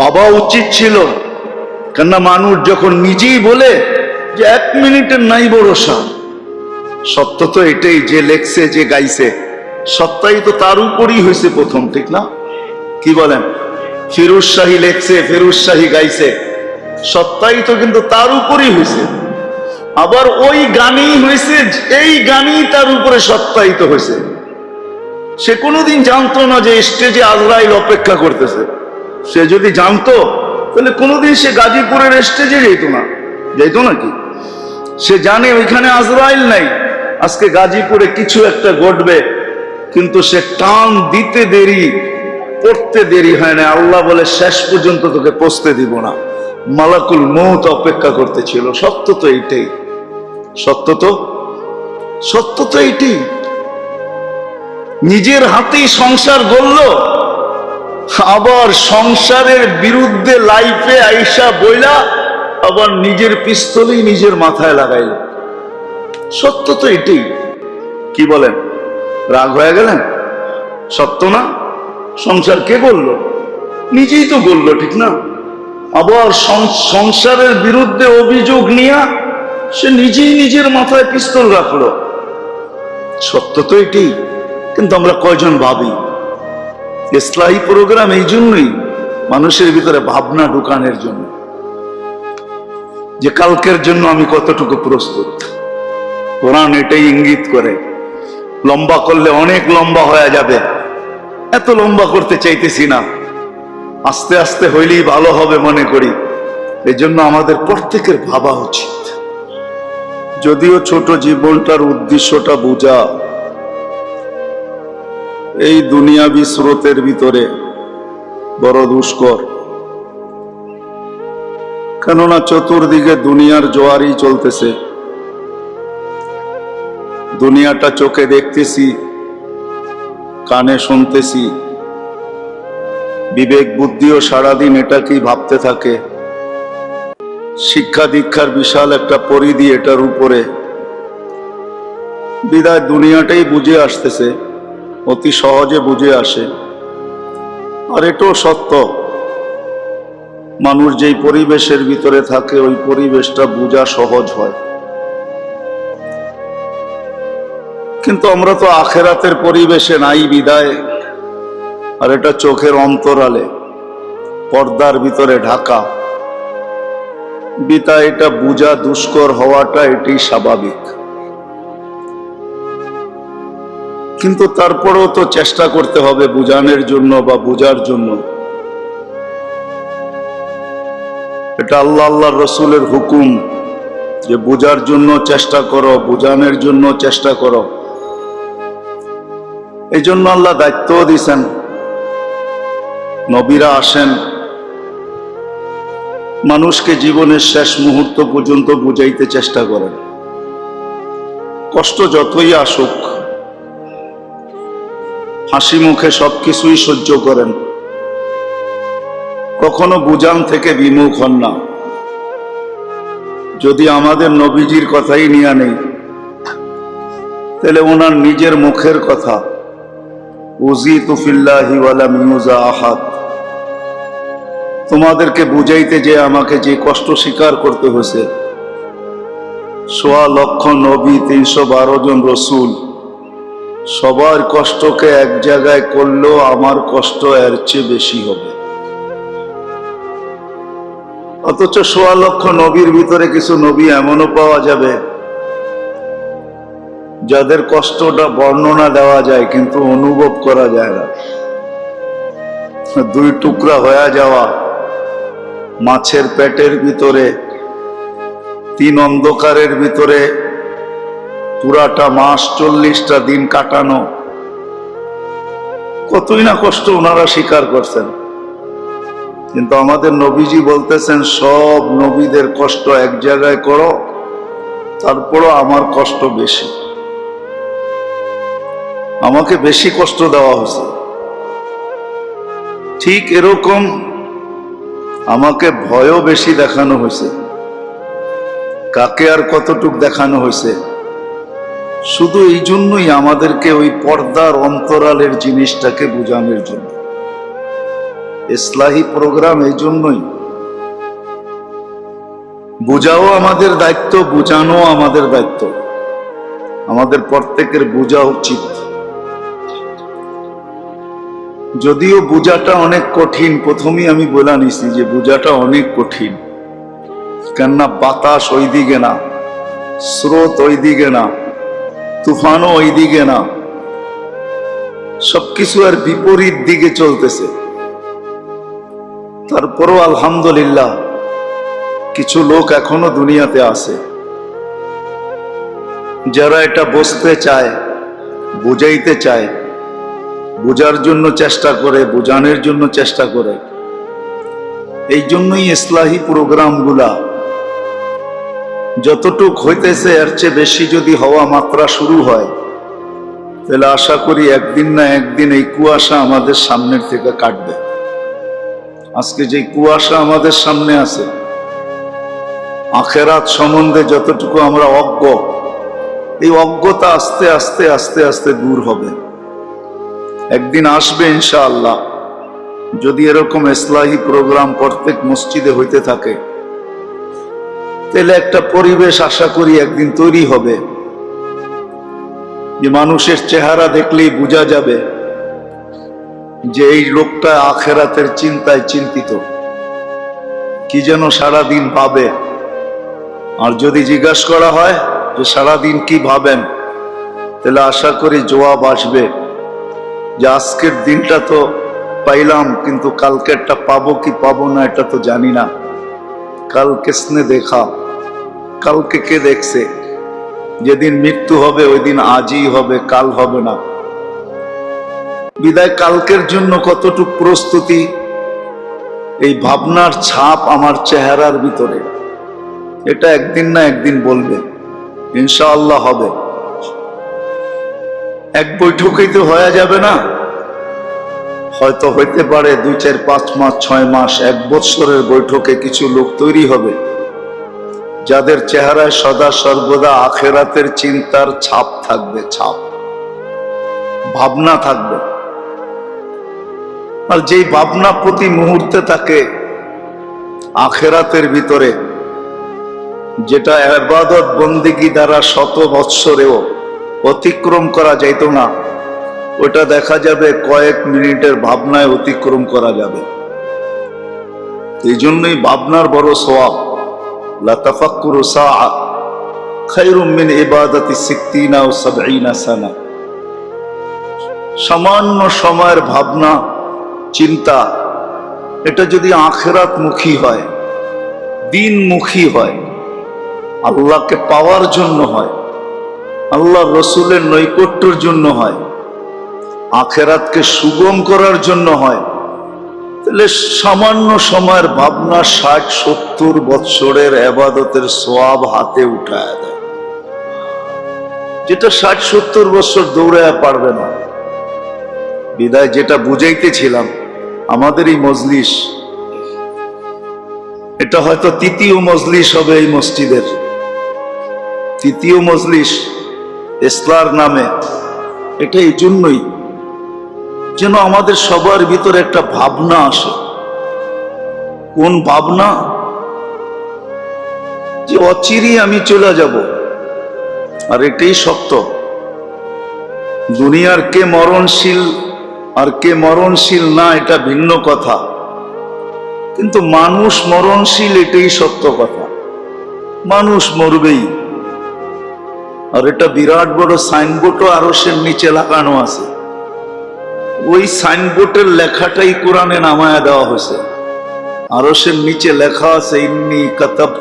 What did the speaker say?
বাবা উচিত ছিল। কেননা মানুষ যখন নিজেই বলে যে এক মিনিটের নাই ভরসা সত্য তো এটাই যে লেখছে, যে গাইছে, সত্যাই তো তার উপরই হয়েছে প্রথম, ঠিক না? কি বলেন? ফিরুজ শাহী লেখছে, ফিরুজ শাহী গাইছে, সত্যাই তো কিন্তু তার উপরই হয়েছে। আবার ওই গানই হয়েছে, এই গানই তার উপরে সত্যায়িত হয়েছে। সে কোনোদিন জানতো না যে স্টেজে আজরাইল অপেক্ষা করতেছে। সে যদি জানতো, তাহলে কোনোদিন সে গাজীপুরের স্টেজে যেত না। যেত নাকি? সে জানে ওইখানে আজরাইল নাই। আজকে গাজীপুরে কিছু একটা ঘটবে, কিন্তু সে টান দিতে দেরি, পড়তে দেরি হয় না। আল্লাহ বলে, শেষ পর্যন্ত তোকে পৌঁছতে দিব না। মালাকুল মৌত অপেক্ষা করতেছিল। সত্য তো এইটাই। সত্য তো? সত্য তো এইটাই। নিজের হাতেই সংসার গড়ল আবার সংসারের বিরুদ্ধে লাইফে আইসা বইলা আবার নিজের পিস্তলই নিজের মাথায় লাগাইল। সত্য তো এটাই। কি বলেন? রাগ হয়ে গেলেন? সত্য না? সংসার কে বলল নিজেই তো বলল ঠিক না? আবার সংসারের বিরুদ্ধে অভিযোগ নিয়ে সে নিজেই নিজের মাথায় পিস্তল রাখল। সত্য তো এটি কিন্তু আমরা কয়জন ভাবি? ইসলাহী প্রোগ্রাম এই জন্যই মানুষের ভিতরে ভাবনা ঢুকানোর জন্য। যে কালকের জন্য আমি কতটুকু প্রস্তুত। কোরআন এটাই ইঙ্গিত করে, লম্বা করলে অনেক লম্বা হয়ে যাবে। এত লম্বা করতে চাইতেছি না। আস্তে আস্তে হইলেই ভালো হবে মনে করি। এই জন্য আমাদের প্রত্যেকের ভাবা উচিত। যদিও ছোট জীবনটার উদ্দেশ্যটা বোঝা এই দুনিয়াবি স্রোতের ভিতরে বড় দুষ্কর। কেননা চতুর্দিকে দুনিয়ার জোয়ারই চলতেছে। দুনিয়াটা চোখে দেখতেছি, কানে শুনতেছি। বিবেক বুদ্ধিও সারাদিন এটাকেই ভাবতে থাকে। শিক্ষা দীক্ষার বিশাল একটা পরিধি এটার উপরে। বিদায় দুনিয়াটাই বুঝে আসতেছে। অতি সহজে বুঝে আসে। আর এটাও সত্য। মানুষ যেই পরিবেশের ভিতরে থাকে, ওই পরিবেশটা বোঝা সহজ হয়। কিন্তু আমরা তো আখেরাতের পরিবেশে নাই বিদায়। আর এটা চোখের অন্তরালে, পর্দার ভিতরে ঢাকা। বিতা এটা বুঝা দুষ্কর হওয়াটা এটি স্বাভাবিক। কিন্তু তারপরেও তো চেষ্টা করতে হবে বুঝানোর জন্য বা বুঝার জন্য। এটা আল্লাহ আল্লাহর রসুলের হুকুম যে বুঝার জন্য চেষ্টা করো, বুঝানোর জন্য চেষ্টা করো। এই জন্য আল্লাহ দায়িত্বও দিছেন। নবীরা আসেন। মানুষকে জীবনের শেষ মুহূর্ত পর্যন্ত বুঝাইতে চেষ্টা করেন। কষ্ট যতই আসুক হাসি মুখে সবকিছুই সহ্য করেন। কখনো বুজান থেকে বিমুখ হন না। যদি আমাদের নবীজির কথাই নিয়ে নেই, তাহলে ওনার নিজের মুখের কথা। উজি তুফিল্লাহি ওয়ালা মিউজা আহাদ। তোমাদেরকে বুঝাইতে যে আমাকে যে কষ্ট স্বীকার করতে হয়েছে। সোয়া লক্ষ নবী তিনশো বারো জন রসুল সবার কষ্টকে এক জায়গায় করলেও আমার কষ্ট এর চেয়ে বেশি হবে। অথচ সোয়া লক্ষ নবীর ভিতরে কিছু নবী এমনও পাওয়া যাবে, যাদের কষ্টটা বর্ণনা দেওয়া যায় কিন্তু অনুভব করা যায় না। দুই টুকরা হয়ে যাওয়া মাছের পেটের ভিতরে, তিন অন্ধকারের ভিতরে পুরাটা মাস চল্লিশটা দিন কাটানো। কতই না কষ্ট ওনারা স্বীকার করছেন। কিন্তু আমাদের নবীজি বলতেছেন, সব নবীদের কষ্ট এক জায়গায় করো, তারপরও আমার কষ্ট বেশি। আমাকে বেশি কষ্ট দেওয়া হয়েছে। ঠিক এরকম আমাকে ভয়ও বেশি দেখানো হয়েছে। কাকে আর কতটুক দেখানো হয়েছে? শুধু এই জন্যই আমাদেরকে ওই পর্দার অন্তরালের জিনিসটাকে বোঝানোর জন্য। ইসলাহি প্রোগ্রাম এই জন্যই। বোঝাও আমাদের দায়িত্ব, বোঝানো আমাদের দায়িত্ব। আমাদের প্রত্যেকের বোঝা উচিত। যদিও বোঝাটা অনেক কঠিন, প্রথমেই আমি বলে নিছি যে বোঝাটা অনেক কঠিন। কেননা বাতাস ওই দিকে না, স্রোত ওই দিকে না। তুফানও ওই দিকে না। সবকিছু আর বিপরীত দিকে চলতেছে। তারপরও আলহামদুলিল্লাহ, কিছু লোক এখনও দুনিয়াতে আছে। যারা এটা বসতে চায়, বুঝাইতে চায়, বোঝার জন্য চেষ্টা করে, বোঝানোর জন্য চেষ্টা করে। এই জন্যই ইসলাহী প্রোগ্রামগুলা যতটুক হইতেছে, এর চেয়ে বেশি যদি হওয়া মাত্রা শুরু হয়, তাহলে আশা করি একদিন না একদিন এই কুয়াশা আমাদের সামনের থেকে কাটবে। আজকে যে কুয়াশা আমাদের সামনে আছে, আখেরাত সম্বন্ধে যতটুকু আমরা অজ্ঞ, এই অজ্ঞতা আস্তে আস্তে আস্তে আস্তে দূর হবে। একদিন আসবে ইনশাআল্লাহ। যদি এরকম ইসলাহী প্রোগ্রাম প্রত্যেক মসজিদে হইতে থাকে তাহলে একটা পরিবেশ আশা করি একদিন তৈরি হবে। যে মানুষের চেহারা দেখলেই বোঝা যাবে যে এই লোকটা আখেরাতের চিন্তায় চিন্তিত। কি যেন সারাদিন পাবে আর যদি জিজ্ঞাসা করা হয় যে সারাদিন কি ভাবেন, তাহলে আশা করি জবাব আসবে যে আজকের দিনটা তো পাইলাম, কিন্তু কালকেরটা পাবো কি পাবো না এটা তো জানি না। কাল কিসনে দেখা। কালকে কে দেখছে? যেদিন মৃত্যু হবে ওই দিন আজই হবে, কাল হবে না। বিদায় কালকের জন্য কতটুক প্রস্তুতি? এই ভাবনার ছাপ আমার চেহারার ভিতরে। এটা একদিন না একদিন বলবে। ইনশাআল্লাহ হবে। এক বৈঠকেই তো হয়ে যাবে না। হয়তো হইতে পারে দুই, চার, পাঁচ মাস, ছয় মাস, এক বৎসরের বৈঠকে কিছু লোক তৈরি হবে। যাদের চেহারায় সদা সর্বদা আখেরাতের চিন্তার ছাপ থাকবে, ছাপ। ভাবনা থাকবে। আর যেই ভাবনা প্রতি মুহূর্তে তাকে আখেরাতের ভিতরে, যেটা আবাদত বন্দিগি দ্বারা শত বৎসরেও অতিক্রম করা যাইত না, ওটা দেখা যাবে কয়েক মিনিটের ভাবনায় অতিক্রম করা যাবে। এই জন্যই ভাবনার বড় সোয়াব মিন সামান্য সময়ের ভাবনা, চিন্তা, এটা যদি আখেরাত মুখী হয়, দিনমুখী হয়, আল্লাহকে পাওয়ার জন্য হয় আল্লাহ রসুলের নৈকট্যর জন্য হয়, আখেরাতকে সুগম করার জন্য হয় তাহলে সামান্য সময়ের ভাবনা ষাট, সত্তর বৎসরের আবাদতের সোয়াব হাতে উঠায় দেয়। যেটা ষাট, সত্তর বছর দৌড়ায় পারবে না। বিদায় যেটা বুঝাইতেছিলাম, আমাদের এই মজলিস, এটা হয়তো তৃতীয় মজলিস হবে এই মসজিদের। তৃতীয় মজলিস ইসলার নামে এটা এই জন্যই যেন আমাদের সবার ভিতরে একটা ভাবনা আসে। কোন ভাবনা? যে অচিরি আমি চলে যাব। আর এটাই সত্য। দুনিয়ার কে মরণশীল আর কে মরণশীল না, এটা ভিন্ন কথা। কিন্তু মানুষ মরণশীল, এটাই সত্য কথা। মানুষ মরবেই। আর এটা বিরাট বড় সাইনবোর্ডও আরও সে নিচে লাগানো আছে। ওই সাইনবোর্ডের লেখাটাই কোরআনে নামায়া দেওয়া হয়েছে। আরও সে নিচে লেখা আছে ইন্নি কাতাব